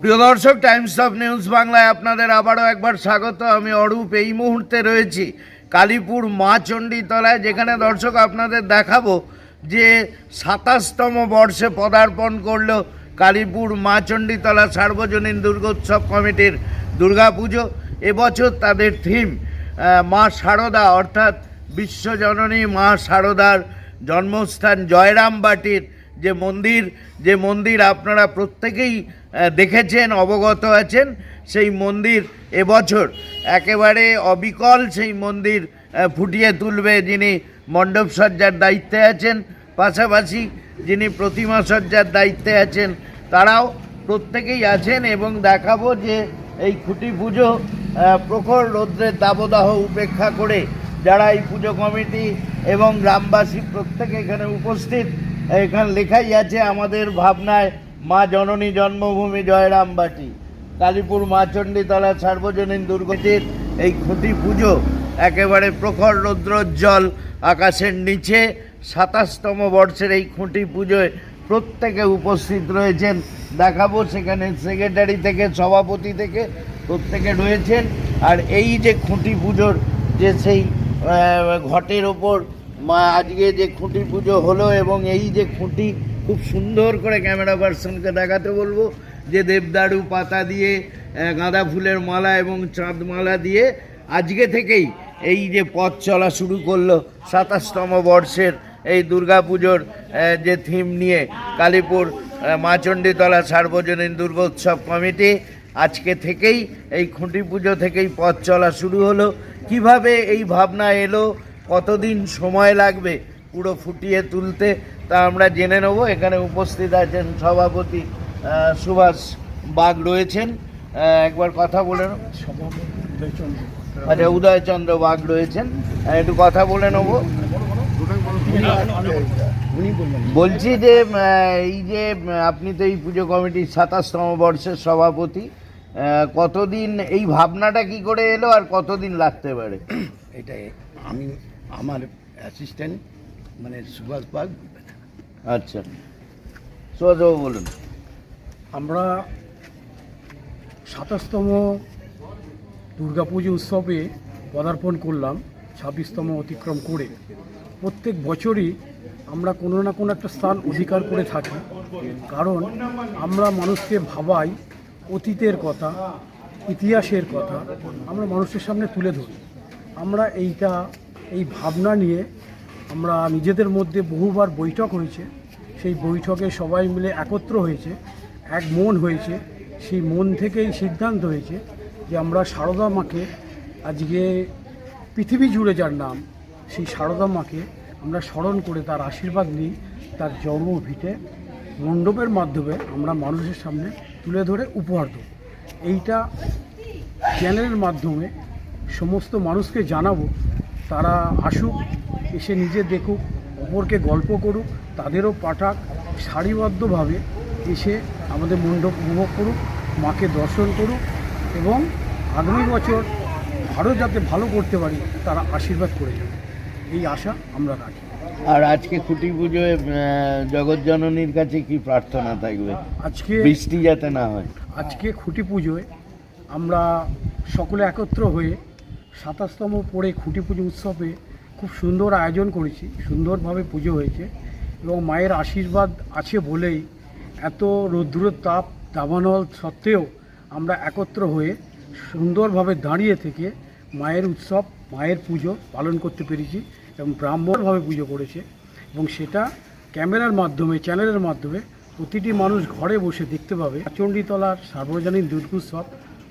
প্রিয় দর্শক Times of News বাংলায় আপনাদের আবারও একবার স্বাগত। আমি অরূপ, এই মুহূর্তে রয়েছি কালীপুর মা চণ্ডীতলায় যেখানে দর্শক আপনাদের দেখাবো যে সাতাশতম বর্ষে পদার্পণ করল কালীপুর মা চণ্ডীতলা সার্বজনীন দুর্গোৎসব কমিটির দুর্গাপুজো। এবছর তাদের থিম মা শারদা অর্থাৎ বিশ্বজননী মা শারদার জন্মস্থান জয়রামবাটির যে মন্দির যে মন্দির আপনারা প্রত্যেকেই দেখেছেন, অবগত আছেন সেই মন্দির এবছর। একেবারে অবিকল সেই মন্দির ফুটিয়ে তুলবে যিনি মণ্ডপ সজ্জার দায়িত্বে আছেন, পাশাপাশি যিনি প্রতিমা সজ্জার দায়িত্বে আছেন, তারাও প্রত্যেকেই আছেন এবং দেখাবো যে এই খুঁটি পুজো প্রখর রৌদ্রের দাবদাহ উপেক্ষা করে যারা এই পুজো কমিটি এবং গ্রামবাসী প্রত্যেকে এখানে উপস্থিত, এখানে লেখাই আছে আমাদের ভাবনায় মা জননী জন্মভূমি জয়রামবাটি। কালীপুর মা চণ্ডীতলা সার্বজনীন দুর্গতির এই খুঁটি পুজো একেবারে প্রখর রৌদ্রোজ্জ্বল আকাশের নিচে সাতাশতম বর্ষের এই খুঁটি পুজোয় প্রত্যেকে উপস্থিত রয়েছেন। দেখাবো সেখানে সেক্রেটারি থেকে, সভাপতি থেকে প্রত্যেকে রয়েছেন। আর এই যে খুঁটি পুজোর যে সেই ঘটের ওপর মা আজকে যে খুঁটি পুজো হলো এবং এই যে খুঁটি খুব সুন্দর করে ক্যামেরা পার্সনকে দেখাতে বলব যে দেবদারু পাতা দিয়ে গাঁদা ফুলের মালা এবং চাঁদ মালা দিয়ে আজকে থেকেই এই যে পথ চলা শুরু করল সাতাশতম বর্ষের এই দুর্গাপুজোর যে থিম নিয়ে কালীপুর আহ, মা চণ্ডীতলা সার্বজনীন দুর্গোৎসব কমিটি আজকে থেকেই এই খুঁটি পুজো থেকেই পথ চলা শুরু হলো। কীভাবে এই ভাবনা এলো? কতদিন সময় লাগবে পুরো ফুটিয়ে তুলতে? তা আমরা জেনে নেব। এখানে উপস্থিত আছেন সভাপতি সুভাষ বাগ রয়েছেন। একবার কথা বলে। আচ্ছা উদয়চন্দ্র বাগ রয়েছেন। একটু কথা বলে নেব। বলছি যে এই যে, আপনি তো এই পুজো কমিটির সাতাশতম বর্ষের সভাপতি। কতদিন, এই ভাবনাটা কি করে এলো আর কতদিন লাগতে পারে? এটাই, আমি, আমার অ্যাসিস্ট্যান্ট মানে সুভাষ বাগ আচ্ছা। সুভাষবাবু বলুন। আমরা সাতাশতম দুর্গাপুজো উৎসবে পদার্পণ করলাম, ছাব্বিশতম অতিক্রম করে। প্রত্যেক বছরই আমরা কোনো না কোনো একটা স্থান অধিকার করে থাকি, কারণ আমরা মানুষকে ভাবাই অতীতের কথা, ইতিহাসের কথা, আমরা মানুষের সামনে তুলে ধরি। আমরা এইটা, এই ভাবনা নিয়ে আমরা নিজেদের মধ্যে বহুবার বৈঠক হয়েছে। সেই বৈঠকে সবাই মিলে একত্র হয়েছে, এক মন হয়েছে। সেই মন থেকেই সিদ্ধান্ত হয়েছে যে আমরা সারদা মাকে আজকে পৃথিবী জুড়ে যার নাম, সেই সারদা মাকে আমরা স্মরণ করে তার আশীর্বাদ নিই, তার জন্মভিটে মণ্ডপের মাধ্যমে আমরা মানুষের সামনে তুলে ধরে উপহার দেব। এইটা চ্যানেলের মাধ্যমে সমস্ত মানুষকে জানাব, তারা আসুক এসে নিজে দেখুক অপরকে গল্প করুক তাদেরও পাঠাক সারিবদ্ধভাবে এসে আমাদের মণ্ডপ উপভোগ করুক মাকে দর্শন করুক এবং আগামী বছর আরও যাতে ভালো করতে পারি তারা আশীর্বাদ করে যাবে। এই আশা আমরা রাখি। আর আজকে খুঁটি পুজোয় জগৎ জননীর কাছে কি প্রার্থনা থাকবে? আজকে বৃষ্টি যাতে না হয়। আজকে খুঁটি পুজোয় আমরা সকলে একত্র হয়ে সাতাশতম পরে খুঁটি পুজো উৎসবে খুব সুন্দর আয়োজন করেছি, সুন্দরভাবে পুজো হয়েছে এবং মায়ের আশীর্বাদ আছে বলেই এত রৌদ্র তাপ দাবানল সত্ত্বেও আমরা একত্র হয়ে সুন্দরভাবে দাঁড়িয়ে থেকে মায়ের উৎসব, মায়ের পুজো পালন করতে পেরেছি এবং ব্রাহ্মণভাবে পুজো করেছে এবং সেটা ক্যামেরার মাধ্যমে, চ্যানেলের মাধ্যমে প্রতিটি মানুষ ঘরে বসে দেখতে পাবে। চণ্ডীতলার সার্বজনীন দুর্গোৎসব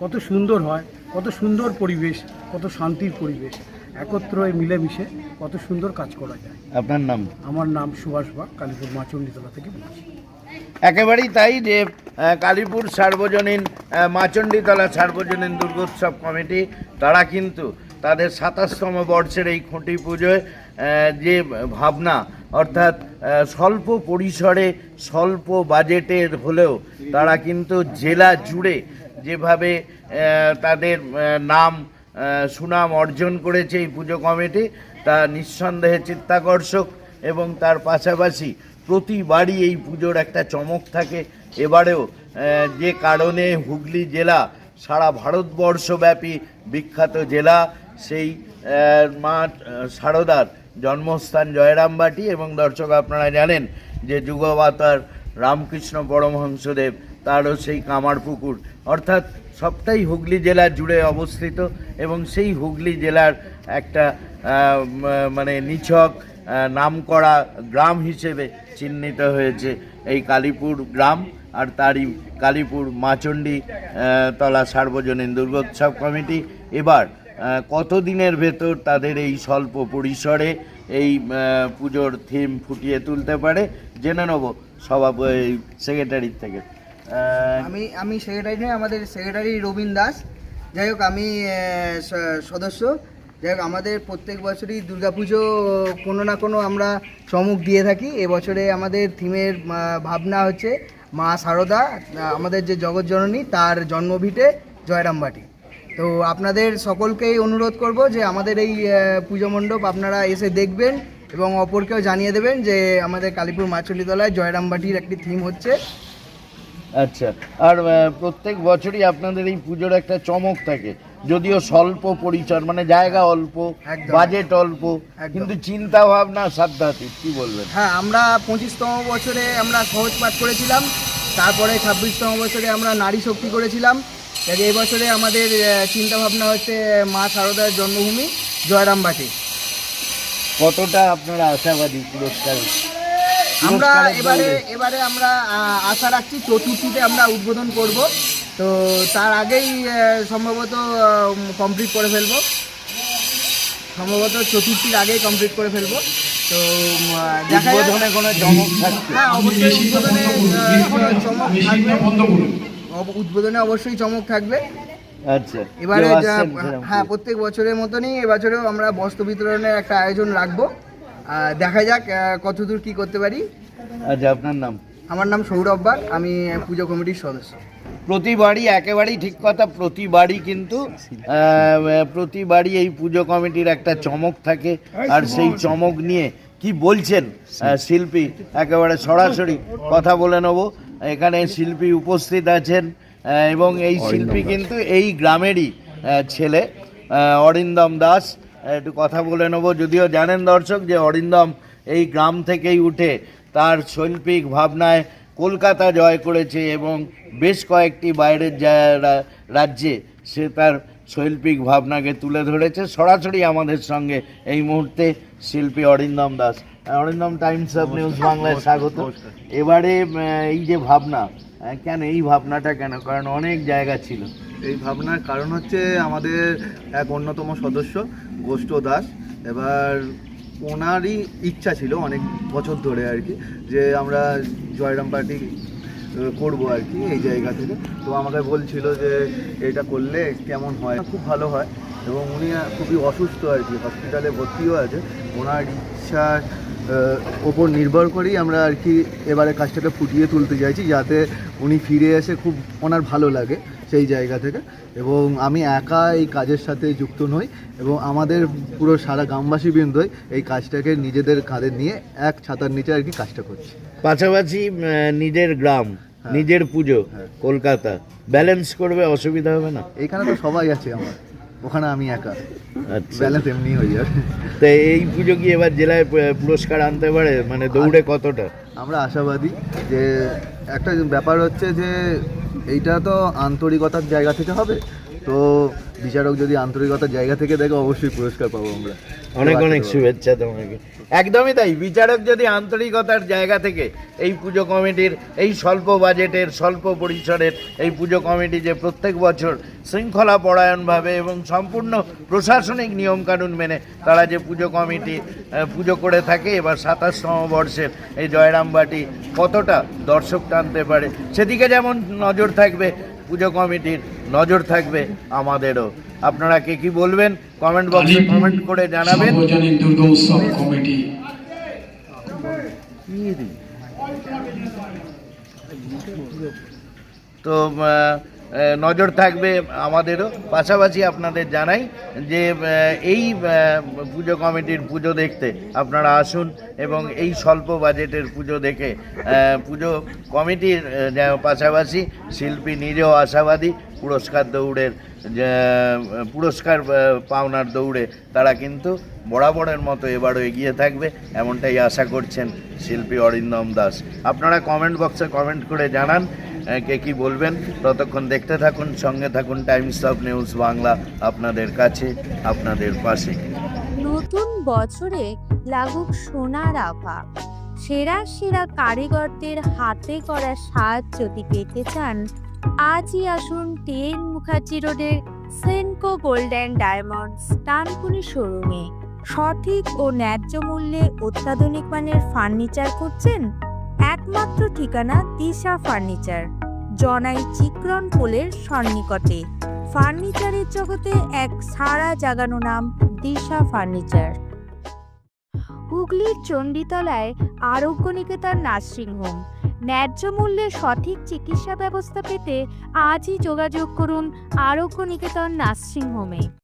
কত সুন্দর হয়, কত সুন্দর পরিবেশ, কত শান্তির পরিবেশ। একত্র হয়ে মিলেমিশে কত সুন্দর কাজ করা যায়। আপনার নাম? আমার নাম সুভাষ বাগ কালীপুর মা চণ্ডীতলা থেকে বলছি। একেবারেই তাই যে কালীপুর সার্বজনীন মাচণ্ডীতলা সার্বজনীন দুর্গোৎসব কমিটি তারা কিন্তু তাদের সাতাশতম বর্ষের এই খুঁটি পুজোয় যে ভাবনা অর্থাৎ স্বল্প পরিসরে স্বল্প বাজেটের হলেও তারা কিন্তু জেলা জুড়ে যেভাবে তাদের নাম সুনাম অর্জন করেছে এই পুজো কমিটি। তা নিঃসন্দেহে চিত্তাকর্ষক এবং তার পাশাপাশি প্রতিবারই এই পুজোর একটা চমক থাকে। এবারেও যে কারণে হুগলি জেলা, সারা ভারতবর্ষব্যাপী বিখ্যাত জেলা, সেই মা, সারদার জন্মস্থান জয়রামবাটি। এবং দর্শক আপনারা জানেন যে যুগবাতার রামকৃষ্ণ পরমহংসদেব তারও সেই কামারপুকুর অর্থাৎ সবটাই হুগলি জেলা জুড়ে অবস্থিত এবং সেই হুগলি জেলার একটা মানে নিছক আহ, নামকরা গ্রাম হিসেবে চিহ্নিত হয়েছে এই কালীপুর গ্রাম আর তারই কালীপুর মাচণ্ডী তলা সার্বজনীন দুর্গোৎসব কমিটি। এবার কতদিনের ভেতর তাদের এই স্বল্প পরিসরে এই পুজোর থিম ফুটিয়ে তুলতে পারে? জেনে নেব সভাপতি সেক্রেটারির থেকে। আমি আমি সেক্রেটারি নই, আমাদের সেক্রেটারি রবীন দাস। যাই হোক, আমি সদস্য। যাই হোক, আমাদের প্রত্যেক বছরই দুর্গাপুজো কোনো না কোনো আমরা চমক দিয়ে থাকি। এবছরে আমাদের থিমের ভাবনা হচ্ছে মা সারদা আমাদের যে জগৎজননী তার জন্মভিটে জয়রামবাটি। তো আপনাদের সকলকেই অনুরোধ করব যে আমাদের এই পুজো মণ্ডপ আপনারা এসে দেখবেন এবং অপরকেও জানিয়ে দেবেন যে আমাদের কালীপুর মাচলিতলায় জয়রামবাটির একটি থিম হচ্ছে আচ্ছা আর প্রত্যেক বছরই আপনাদের এই পুজোর একটা চমক থাকে। যদিও স্বল্প পরিচয় মানে জায়গা অল্প বাজেট অল্প কিন্তু চিন্তা ভাবনা সাধ্যাতীত কি বলবেন? হ্যাঁ আমরা পঁচিশতম বছরে আমরা সহজ পাঠ করেছিলাম তারপরে ছাব্বিশতম বছরে আমরা নারী শক্তি করেছিলাম। এই বছরে আমাদের চিন্তা ভাবনা হচ্ছে মা শারদার জন্মভূমি জয়রামবাটি। কতটা আপনারা আশাবাদী পুরস্কার? আমরা এবারে এবারে আমরা আশা রাখছি চতুর্থীতে আমরা উদ্বোধন করব। তো তার আগেই সম্ভবত কমপ্লিট করে ফেলব। সম্ভবত চতুর্থীর আগেই কমপ্লিট করে ফেলব। তো দেখা উদ্বোধনে কোনো চমক হ্যাঁ অবশ্যই উদ্বোধনে চমক থাকবে। উদ্বোধনে অবশ্যই চমক থাকবে। আচ্ছা এবারে হ্যাঁ প্রত্যেক বছরের মতনই এবছরেও আমরা বস্ত্র বিতরণের একটা আয়োজন রাখব। দেখা যাক কতদূর কি করতে পারি। আচ্ছা আপনার নাম? আমার নাম সৌরভ বাগ আমি পুজো কমিটির সদস্য। প্রতিবারই একেবারেই ঠিক কথা প্রতিবারই কিন্তু প্রতিবারই এই পুজো কমিটির একটা চমক থাকে। আর সেই চমক নিয়ে কি বলছেন শিল্পী? একেবারে সরাসরি কথা বলে নেব। এখানে শিল্পী উপস্থিত আছেন এবং এই শিল্পী কিন্তু এই গ্রামেরই ছেলে অরিন্দম দাস। একটু কথা বলে নেব। যদিও জানেন দর্শক যে অরিন্দম এই গ্রাম থেকেই উঠে তার শৈল্পিক ভাবনায় কলকাতা জয় করেছে এবং বেশ কয়েকটি বাইরের রাজ্যে সে তার শৈল্পিক ভাবনাকে তুলে ধরেছে। সরাসরি আমাদের সঙ্গে এই মুহূর্তে শিল্পী Arindam Das. Arindam Times of News বাংলায় স্বাগত। এবারে এই যে ভাবনা কেন এই ভাবনাটা কেন? কারণ অনেক জায়গা ছিল। এই ভাবনার কারণ হচ্ছে আমাদের এক অন্যতম সদস্য, গোষ্ঠ দাস। এবার ওনারই ইচ্ছা ছিল অনেক বছর ধরে আর কি, যে আমরা জয়রাম পার্টি করব আর কি এই জায়গা থেকে। তো আমাকে বলছিল যে এটা করলে কেমন হয়? খুব ভালো হয়। এবং উনি খুবই অসুস্থ আর কি, হসপিটালে ভর্তিও আছে। ওনার ইচ্ছার ওপর নির্ভর করেই আমরা আর কি এবারে কাজটাকে ফুটিয়ে তুলতে চাইছি, যাতে উনি ফিরে এসে খুব ওনার ভালো লাগে। সেই জায়গা থেকে। এবং আমি একা এই কাজের সাথে যুক্ত নই এবং আমাদের পুরো সারা গ্রামবাসী বৃন্দই এই কাজটাকে নিজেদের কাঁধে নিয়ে এক ছাতার নিচে আর কি কাজটা করছি। পাশাপাশি নিজের গ্রাম নিজের পুজো হ্যাঁ। কলকাতা। ব্যালেন্স করবে অসুবিধা হবে না? এখানে তো সবাই আছে আমার। ওখানে আমি একা। আচ্ছা। ব্যালেন্স এমনি হয়ে যাবে। তো এই পুজো কি এবার জেলায় পুরস্কার আনতে পারে? মানে দৌড়ে কতটা? আমরা আশাবাদী যে একটা ব্যাপার হচ্ছে যে এইটা তো আন্তরিকতার জায়গা থেকে হবে। তো বিচারক যদি আন্তরিকতার জায়গা থেকে দেখে অবশ্যই পুরস্কার পাবো আমরা। অনেক অনেক শুভেচ্ছা তোমাকে। একদমই তাই বিচারক যদি আন্তরিকতার জায়গা থেকে এই পুজো কমিটির এই স্বল্প বাজেটের স্বল্প পরিসরের এই পুজো কমিটি যে প্রত্যেক বছর শৃঙ্খলা পরায়ণভাবে এবং সম্পূর্ণ প্রশাসনিক নিয়মকানুন মেনে তারা যে পুজো কমিটি পুজো করে থাকে এবার সাতাশতম বর্ষের এই জয়রামবাটি কতটা দর্শক টানতে পারে সেদিকে যেমন নজর থাকবে পুজো কমিটির নজর থাকবে আমাদেরও। আপনারা কে কি বলবেন? কমেন্ট বক্সে কমেন্ট করে জানাবেন। সার্বজনীন দুর্গা উৎসব কমিটি তো নজর থাকবে আমাদেরও। পাশাপাশি আপনাদের জানাই যে এই পুজো কমিটির পুজো দেখতে আপনারা আসুন এবং এই স্বল্প বাজেটের পুজো দেখে পুজো কমিটির পাশাপাশি শিল্পী নিজেও আশাবাদী পুরস্কার দৌড়ের পুরস্কার পাওনার দৌড়ে তারা কিন্তু বরাবরের মতো এবারও এগিয়ে থাকবে এমনটাই আশা করছেন শিল্পী অরিন্দম দাস। আপনারা কমেন্ট বক্সে কমেন্ট করে জানান কে কি বলবেন? ততক্ষণ দেখতে থাকুন, সঙ্গে থাকুন টাইমস অফ নিউজ বাংলা আপনাদের কাছে, আপনাদের পাশে। নতুন বছরে লাগুক সোনার আভা। সেরা সেরা কারিগরদের হাতে করা সাজ যদি পেতে চান, আজই আসুন টেন মুখার্জি রোডের Senco gold and diamonds Dankuni শোরুমে। সঠিক ও ন্যায্য মূল্যে অত্যাধুনিক মানের ফার্নিচার খুঁজছেন? একমাত্র ঠিকানা দিশা ফার্নিচার, জনাই চিক্রন পোলের সন্নিকটে। ফার্নিচারের জগতে এক সারা জাগানো নাম দিশা ফার্নিচার। হুগলির চণ্ডীতলায় আরোগ্য নিকেতন নার্সিংহোম ন্যায্য মূল্যে সঠিক চিকিৎসা ব্যবস্থা পেতে আজই যোগাযোগ করুন আরোগ্য নিকেতন নার্সিংহোমে